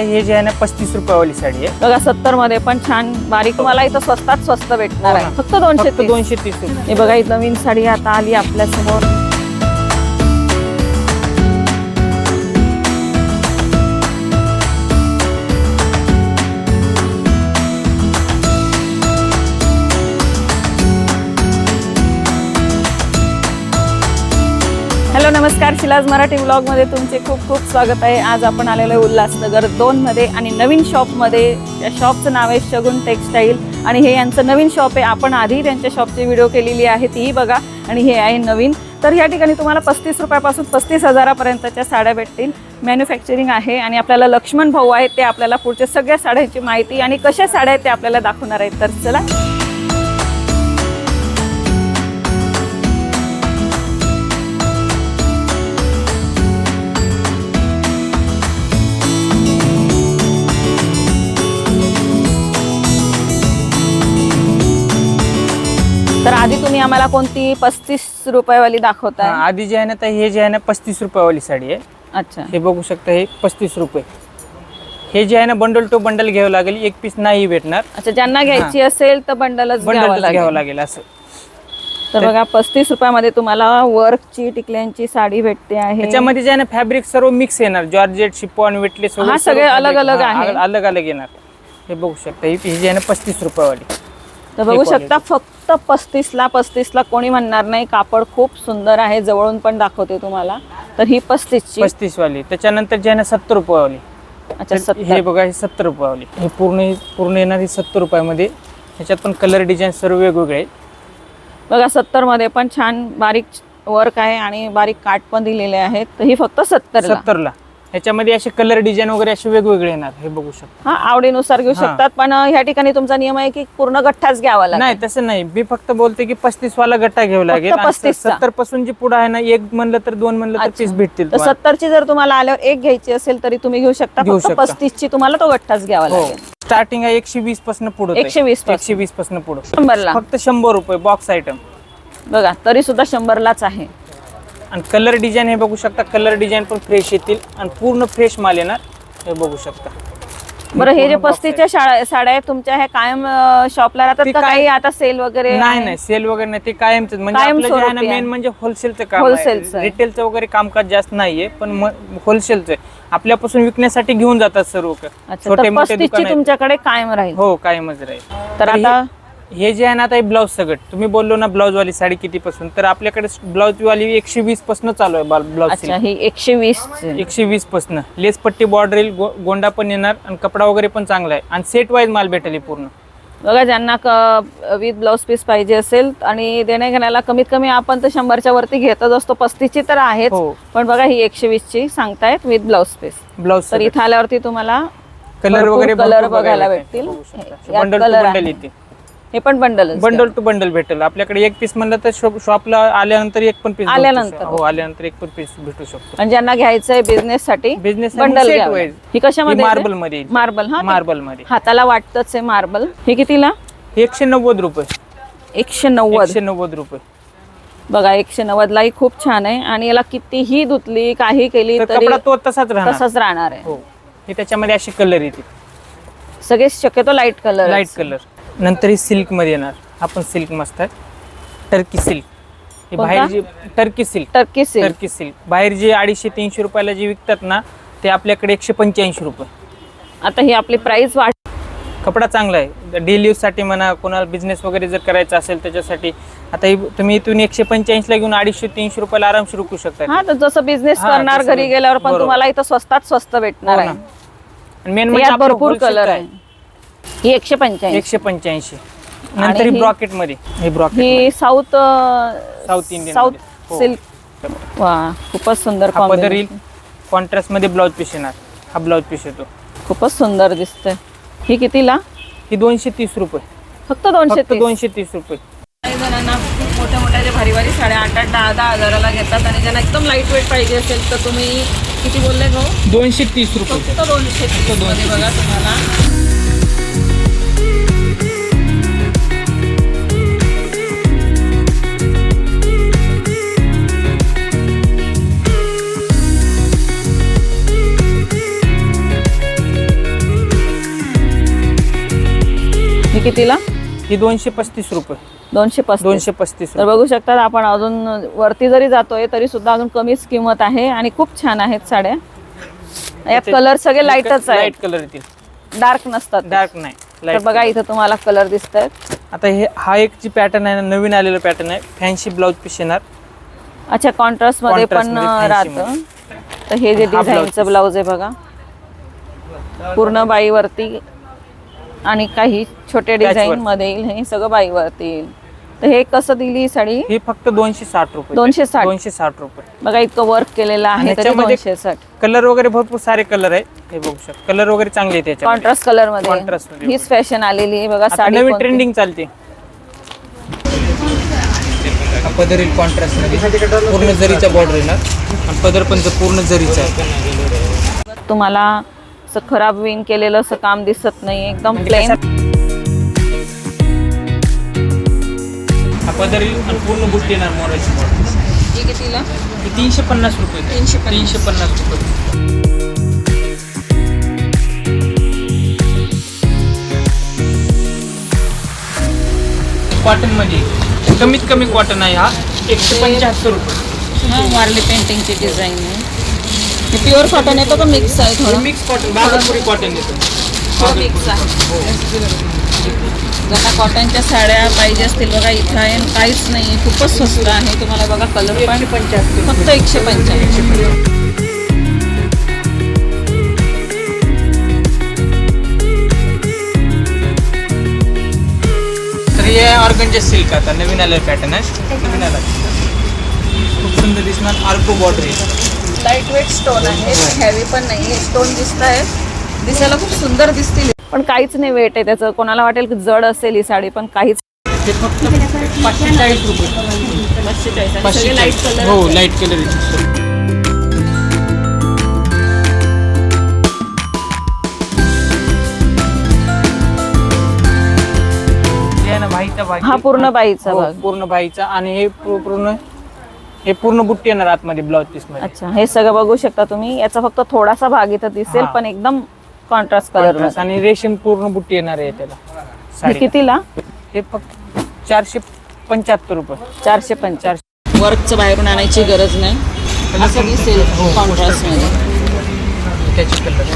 हे जे आहे ना पस्तीस रुपयावाली साडी आहे. बघा सत्तरमध्ये पण छान बारीक मला इथं स्वस्तात स्वस्त भेटणार हो आहे ना. फक्त दोनशे फक्त दोनशे तीस. रुपये हे बघा ही नवीन साडी आता आली आपल्यासमोर हॅलो नमस्कार. शिलाज मराठी ब्लॉगमध्ये तुमचे खूप खूप स्वागत आहे. आज आपण आलेलो आहे उल्हासनगर दोनमध्ये आणि नवीन शॉपमध्ये या शॉपचं नाव आहे शगुन टेक्स्टाईल. आणि हे यांचं नवीन शॉप आहे. आपण आधी त्यांच्या शॉपची व्हिडिओ केलेली आहे. तीही बघा. आणि हे आहे नवीन. तर या ठिकाणी तुम्हाला पस्तीस रुपयापासून पस्तीस हजारापर्यंतच्या साड्या भेटतील. मॅन्युफॅक्चरिंग आहे आणि आपल्याला लक्ष्मण भाऊ आहेत. ते आपल्याला पुढच्या सगळ्या साड्यांची माहिती आणि कशा साड्या आहेत ते आपल्याला दाखवणार आहेत. तर चला. तर आधी तुम्ही आम्हाला कोणती पस्तीस रुपयावाली दाखवताय? हा, आधी जे आहे ना तर हे जे आहे ना पस्तीस रुपयावाली साडी आहे. अच्छा. हे बघू शकता हे पस्तीस रुपये. हे जे आहे ना बंडल टू बंडल घ्यावं लागेल एक पीस नाही भेटणार. अच्छा ज्यांना घ्यायची असेल तर बंडलच बंडल घ्यावं लागेल असं. तर बघा पस्तीस रुपयामध्ये तुम्हाला वर्कची टिकल्यांची साडी भेटते आहे. त्याच्यामध्ये जे आहे ना फॅब्रिक सर्व मिक्स येणार. जॉर्जेट शिपॉन वेटलेस हा, सगळे अलग अलग आहे. अलग अलग येणार. हे बघू शकता ही ही जी आहे ना पस्तीस रुपयावाली. तर बघू शकता फक्त पस्तीसला पस्तीसला कोणी म्हणणार नाही. कापड खूप सुंदर आहे जवळून पण दाखवते तुम्हाला. तर ही पस्तीसची. पस्तीस वाली त्याच्यानंतर जे आहे ना सत्तर रुपयावाली अच्छा सत्तर. हे बघा हे सत्तर रुपयावाली हे पूर्ण पूर्ण येणार ही सत्तर रुपयामध्ये ह्याच्यात पण कलर डिझाईन सर्व वेगवेगळे आहेत. बघा सत्तरमध्ये पण छान बारीक वर्क आहे आणि बारीक काट पण दिलेले आहेत. तर ही फक्त सत्तरला. सत्तरला. ह्याच्यामध्ये असे कलर डिझाईन वगैरे असे वेगवेगळे येणार हे बघू शकता हा आवडीनुसार घेऊ हा. शकतात पण ह्या ठिकाणी तुमचा नियम आहे की पूर्ण गठ्ठाच घ्यावा लागेल नाही तसं नाही मी फक्त बोलते की पस्तीस वाला गट्टा घ्यावा लागेल 35 चा. सत्तरपासून जी पुढे आहे ना एक म्हणलं तर दोन म्हणलं तर अच्छा. पीस भेटतील तर तुम्हाला. सत्तरची जर तुम्हाला आल्यावर एक घ्यायची असेल तरी तुम्ही घेऊ शकता घेऊ फक्त शकता. पस्तीसची तुम्हाला तो गठ्ठाच घ्यावा हो लागेल स्टार्टिंग आहे एकशे वीसपासून पुढे 120 पासून. एकशे वीसपासून पुढे शंभरला फक्त शंभर रुपये बॉक्स आयटम बघा तरी सुद्धा शंभरलाच आहे आणि कलर डिझाईन हे बघू शकता. कलर डिझाईन पण फ्रेश येतील आणि पूर्ण फ्रेश माल येणार हे बघू शकता. बरं हे जे पस्तीसच्या शाळा साड्या आहेत तुमच्या ह्या कायम शॉपला राहतात ते का काय- काही आता सेल वगैरे नाही? नाही सेल वगैरे नाही ते कायमच. म्हणजे कायम आपलं जे आहे ना स्वरूपी आहे. मेन म्हणजे होलसेलचं काम आहे. रिटेलचं वगैरे कामकाज जास्त नाहीये पण होलसेलचं आहे. आपल्यापासून विकण्यासाठी घेऊन जातात सर्व अच्छा छोटे तर मोठे पस्तीसची दुकान तुमच्याकडे कायम राहील. हो कायमच राहील. तर आता हे जे आहे ना आता हे ब्लाऊज सगळं. तुम्ही बोललो ना ब्लाऊज वाली साडी किती पासून तर आपल्याकडे ब्लाऊज वाली एकशे वीसपासून चालू आहे ब्लाऊज अच्छा ही एकशे वीस. एकशे वीसपासून. लेस पट्टी बॉर्डर येईल गो- गोंडा पण येणार आणि कपडा वगैरे पण चांगला आहे. आणि सेट वाईज माल भेटेल हे पूर्ण. बघा ज्यांना विथ ब्लाऊज पीस पाहिजे असेल आणि देण्या घेण्याला कमीत कमी आपण तर शंभरच्या वरती घेतच असतो. पस्तीसची तर आहेच. हो. पण बघा ही एकशे वीसची सांगतायत विथ ब्लाऊज पीस ब्लाऊज तर इथं आल्यावरती तुम्हाला कलर भरपूर वगैरे कलर भरपूर बघायला. भेटतील. बघू शकता. यात बंडल टू कलर बंडल आहे. येते हे पण बंडल बंडल टू बंडल भेटेल. आपल्याकडे एक पीस म्हणलं तर शॉप- शॉपला आल्यानंतर एक पण पीस आल्यानंतर. हो आल्यानंतर एक पण पीस भेटू शकतो. आणि ज्यांना घ्यायचंय बिझनेस साठी बिझनेस बंडल. ही कशामध्ये मार्बलमध्ये. मार्बल हा? मार्बलमध्ये. हाताला वाटतच आहे मार्बल हे कितीला? एकशे नव्वद रुपये. एकशे नव्वद. एकशे नव्वद रुपये. बघा एकशे नव्वद लाही खूप छान आहे. आणि याला कितीही धुतली काही केली तर तो तसाच राहणार. तसंच राहणार आहे. हो. हे त्याच्यामध्ये असे कलर येतील सगळे शक्यतो लाइट कलर लाइट कलर नंतर ही सिल्कमध्ये येणार. आपण सिल्क मस्त आहे टर्की सिल्क. हे कोणता? बाहेर जे Turkey silk. Turkey silk. Turkey silk. बाहेर जे अडीचशे तीनशे रुपयाला जे विकतात ना ते आपल्याकडे एकशे पंच्याऐंशी रुपये. आता ही आपली प्राइस वाढ कपडा चांगला आहे. डेली साठी म्हणा कोणाला बिझनेस वगैरे जर करायचा असेल त्याच्यासाठी आता हे तुम्ही इथून एकशे पंच्याऐंशीला घेऊन अडीचशे तीनशे रुपयाला आरामशीर विकू शकता. हा तर जसं बिझनेस हा, करणार तसं घरी गेल्यावर पण बरोबर. तुम्हाला इथं स्वस्तात स्वस्त भेटणार आहे. मेन यात म्हणजे भरपूर कलर आहे. ही एकशे पंच्याऐंशी. एकशे पंच्याऐंशी. नंतर ही- ही ब्रॉकेटमध्ये हे ब्रॉकेट ही साऊथ साऊथ इंडियन साऊथ. हो. सिल्क. वा खूपच सुंदर हा पदर येईल combination. कॉन्ट्रास्टमध्ये ब्लाऊज पीस येणार. हा ब्लाऊज पीस येतो. खूपच सुंदर दिसतंय. ही कितीला? ही दोनशे तीस रुपये. फक्त दोनशे फक्त दोनशे तीस रुपये. काही जणांना खूप मोठ्या मोठ्या ज्या भारी भारी साड्या आठ आठ दहा दहा हजाराला घेतात आणि ज्यांना एकदम लाइट वेट पाहिजे असेल तर तुम्ही किती बोलले भाऊ? दोनशे तीस रुपये. फक्त दोनशे तीसमध्ये बघा तुम्हाला. कितीला? ही दोनशे पस्तीस रुपये. दोनशे पस्तीस. दोनशे पस्तीस तर बघू शकतात आपण अजून वरती जरी जातोय तरी सुद्धा अजून कमीच किंमत आहे आणि खूप छान आहेत साड्या. यात कलर सगळे लाईटच आहेत. लाइट कलर येतील. डार्क नसतात डार्क नाही. तर बघा इथं तुम्हाला कलर दिसत आहेत आता हे हा एक जी पॅटर्न आहे ना नवीन आलेला पॅटर्न आहे. फॅन्सी ब्लाऊज पीस येणार. अच्छा कॉन्ट्रास्टमध्ये पण राहतं. तर हे जे डिझाईनचं. ब्लाऊज आहे बघा. पूर्ण बाईवरती आणि काही छोटे Patchwork. डिझाईन मध्ये येईल हे सगळं बाईवरती येईल. तर हे कसं दिली ही साडी? ही फक्त दोनशे साठ रुपये. दोनशे साठ. दोनशे साठ रुपये. बघा इतकं वर्क केलेलं आहे तरी दोनशे साठ. कलर वगैरे भरपूर सारे कलर आहेत. हे बघू शकता. कलर वगैरे चांगले आहेत कॉन्ट्रास्ट कलरमध्ये Contrast मध्ये. हीच फॅशन आलेली आहे. बघा आता साडी कोणती? ट्रेंडिंग चालते. पदर येईल कॉन्ट्रास्टमध्ये. पूर्ण जरीचा बॉर्डर येणार आणि पदर पण तो पूर्ण जरीचा आहे. तुम्हाला असं खराब विन केलेलं असं काम दिसत नाही एकदम प्लेन हा पूर्ण बुट्टी येणार मोराची बॉर्डर कितीला? तीनशे पन्नास रुपये. तीनशे पन्नास. तीनशे पन्नास रुपये. कॉटनमध्ये कमीत कमी कॉटन आहे हा एकशे पंच्याहत्तर रुपये. वारली पेंटिंगची डिझाईन आहे. प्युअर कॉटन येतो का मिक्स आहे थोडं? मिक्स कॉटन बागलपुरी कॉटन येतो. थोडं मिक्स आहे. जरा कॉटनच्या साड्या पाहिजे असतील बघा इथं आहे आणि काहीच नाही खूपच स्वस्त आहे. तुम्हाला बघा कलर पण फक्त एकशे हे ऑर्गनचे सिल्क आता नवीन आलेलं पॅटर्न आहे नवीन आला खूप सुंदर दिसणार आर्को बॉर्डर लाइट वेट स्टोन आहे हेवी पण नाही स्टोन दिसत आहेत दिसायला खूप सुंदर दिसतील. पण काहीच नाही वेट आहे त्याचं. कोणाला वाटेल की जड असेल ही साडी पण काहीच फक्त पाचशे चाळीस रुपये. पाचशे सगळे लाइट चाळीस. कलर हो लाइट कलर हा पूर्ण बाईचा भाग हो, पूर्ण बाईचा आणि हे पूर्ण हे पूर्ण बुट्टी येणार आतमध्ये ब्लाउज पीसमध्ये. अच्छा हे सगळं बघू शकता तुम्ही. याचा फक्त थोडासा भाग इथं दिसेल हा. पण एकदम कॉन्ट्रास्ट कलर Contrast. आणि रेशीम पूर्ण बुट्टी येणार आहे त्याला. हे कितीला? हे फक्त चारशे पंच्याहत्तर रुपये. चारशे पंचार वर्कचं बाहेरून आणायची गरज नाही. असं दिसेल त्याचे कलर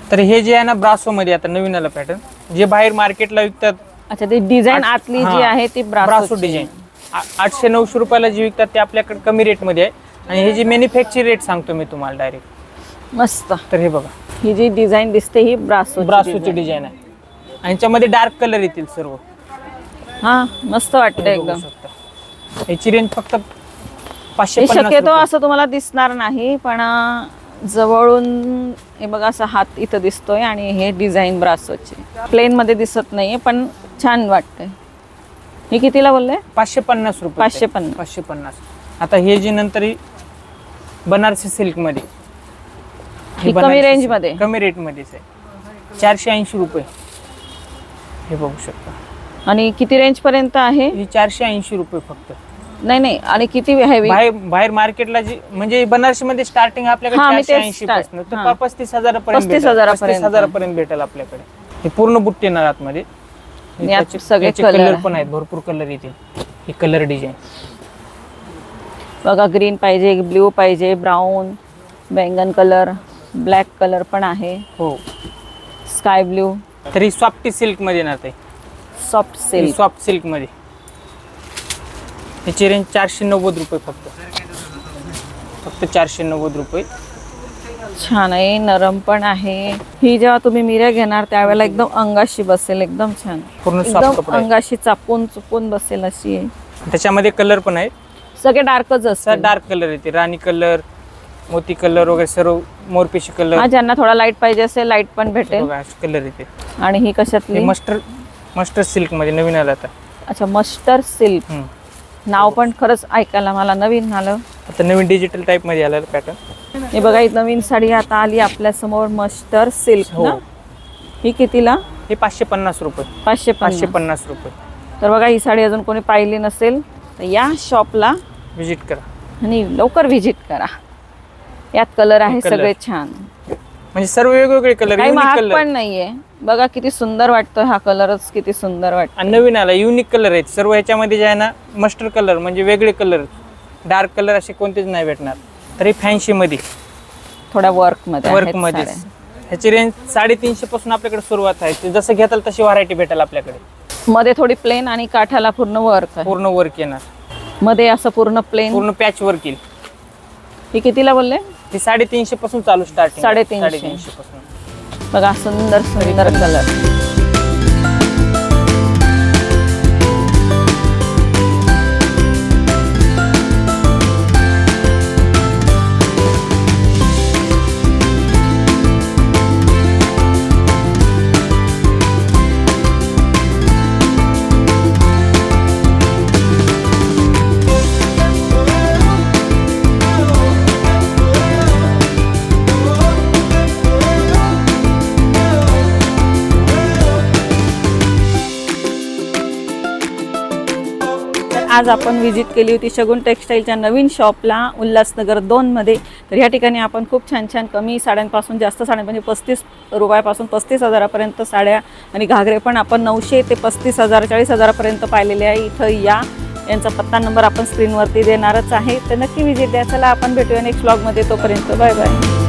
तर हे जे आहे ना ब्रासो मध्ये आता नवीन आलं पॅटर्न जे बाहेर मार्केटला विकतात. अच्छा ती डिझाईन आतली जी हा. आहे ती ब्रासो ब्रासो डिझाईन आठशे नऊशे रुपयाला जे विकतात ते आपल्याकडे कमी रेटमध्ये आहे. आणि हे जे मॅन्युफॅक्चर रेट सांगतो मी तुम्हाला डायरेक्ट मस्त. तर हे बघा. ही जी डिझाईन दिसते ही ब्रासो ब्रासोची डिझाईन आहे. आणि याच्यामध्ये डार्क कलर येतील सर्व. हा मस्त वाटतं एकदम. याची रेंज फक्त पाचशे शक्यतो. असं तुम्हाला दिसणार नाही पण जवळून हे बघा असा हात इथं दिसतोय आणि हे डिझाईन ब्रासोचे प्लेन मध्ये दिसत नाहीये पण छान वाटतंय. हे कितीला बोलले? पाचशे पन्नास रुपये पाचशे पन्नास. पाचशे पन्नास. आता हे जे नंतर ही बनारसी सिल्कमध्ये कमी silk. मध्ये? कमी रेट मध्येच आहे. चारशे ऐंशी रुपये. हे बघू शकता. आणि किती रेंज पर्यंत आहे? ही चारशे ऐंशी रुपये फक्त. नाही नाही. आणि किती हेवी बाहेर मार्केटला जी म्हणजे बनारसी मध्ये स्टार्टिंग आपल्याकडे मी चारशे तेच ऐंशी start- पासून. तर हा. पस्तीस हजारापर्यंत 35 भेटेल. हजारापर्यंत. 35 हजारापर्यंत भेटेल आपल्याकडे. हे पूर्ण बुट्टी येणार आतमध्ये आणि यात त्याचे- सगळे त्याचे color कलर आहे. पण आहेत भरपूर कलर येतील. हे कलर डिझाईन बघा ग्रीन पाहिजे ब्ल्यू पाहिजे ब्राऊन बैंगन कलर ब्लॅक कलर पण आहे. हो. स्काय ब्ल्यू तरी सॉफ्टी सिल्कमध्ये येणार ते. सॉफ्ट सिल्क सॉफ्ट सिल्कमध्ये. याची रेंज चारशे नव्वद रुपये फक्त. फक्त चारशे नव्वद रुपये. छान आहे नरम पण आहे. ही जेव्हा तुम्ही मिऱ्या घेणार त्यावेळेला एकदम अंगाशी बसेल एकदम छान. पूर्ण soft एकदम कपडा. आहे. अंगाशी चापून चुपून बसेल अशी. आहे त्याच्यामध्ये कलर पण आहेत? सगळे डार्कच सर असतात डार्क कलर येते राणी कलर मोती कलर वगैरे सर्व मोरपेशी हा कलर ज्यांना थोडा लाइट पाहिजे असेल लाइट पण भेटेल. कलर येते आणि ही हे कशातली मस्टर मस्टर सिल्कमध्ये नवीन आलं आता. अच्छा मस्टर सिल्क. हम्म. नाव पण खरंच ऐकायला मला नवीन आलं. आता नवीन डिजिटल टाईपमध्ये आलेलं पॅटर्न हे बघा ही नवीन साडी आता आली आपल्यासमोर मस्टर सिल्क हो. ना? ही कितीला? हे पाचशे पन्नास रुपये. पाचशे पाचशे पन्नास पन्नास रुपये. तर बघा ही साडी अजून कोणी पाहिली नसेल तर या शॉपला विजिट करा. आणि लवकर व्हिजिट करा. यात कलर आहे. सगळे छान. म्हणजे सर्व वेगवेगळे कलर काही युनिक महाग कलर पण नाहीये. बघा किती सुंदर वाटतोय हा कलरच किती सुंदर वाटतो आणि नवीन आला युनिक कलर आहेत. सर्व ह्याच्यामध्ये जे आहे ना मस्टर्ड कलर म्हणजे वेगळे कलर डार्क कलर असे कोणतेच नाही भेटणार. तरी फॅन्सी मध्ये. थोड्या वर्कमध्ये वर्कमध्ये. ह्याची रेंज साडेतीनशे पासून आपल्याकडे सुरुवात आहे. ते जसं घेताल तशी व्हरायटी भेटेल आपल्याकडे. मध्ये थोडी प्लेन आणि काठाला पूर्ण वर्क आहे. पूर्ण वर्क येणार. मध्ये असं पूर्ण प्लेन पूर्ण पॅच वर्क येईल. ही कितीला बोलले? ती साडेतीनशे पासून चालू स्टार्टिंग साडेतीनशे. साडेतीनशे पासून. बघा सुंदर सुंदर कलर आज आपण व्हिजिट केली होती शगुन टेक्सटाईलच्या नवीन शॉपला उल्हासनगर दोनमध्ये तर ह्या ठिकाणी आपण खूप छान छान कमी साड्यांपासून जास्त साड्या म्हणजे पस्तीस रुपयापासून पस्तीस हजारापर्यंत साड्या आणि घागरे पण आपण नऊशे ते पस्तीस हजार चाळीस हजारापर्यंत पाहिलेले आहे. इथं या. यांचा पत्ता नंबर आपण स्क्रीनवरती देणारच आहे. तर नक्की व्हिजिट द्या. चला आपण भेटूया नेक्स्ट ब्लॉगमध्ये तोपर्यंत बाय बाय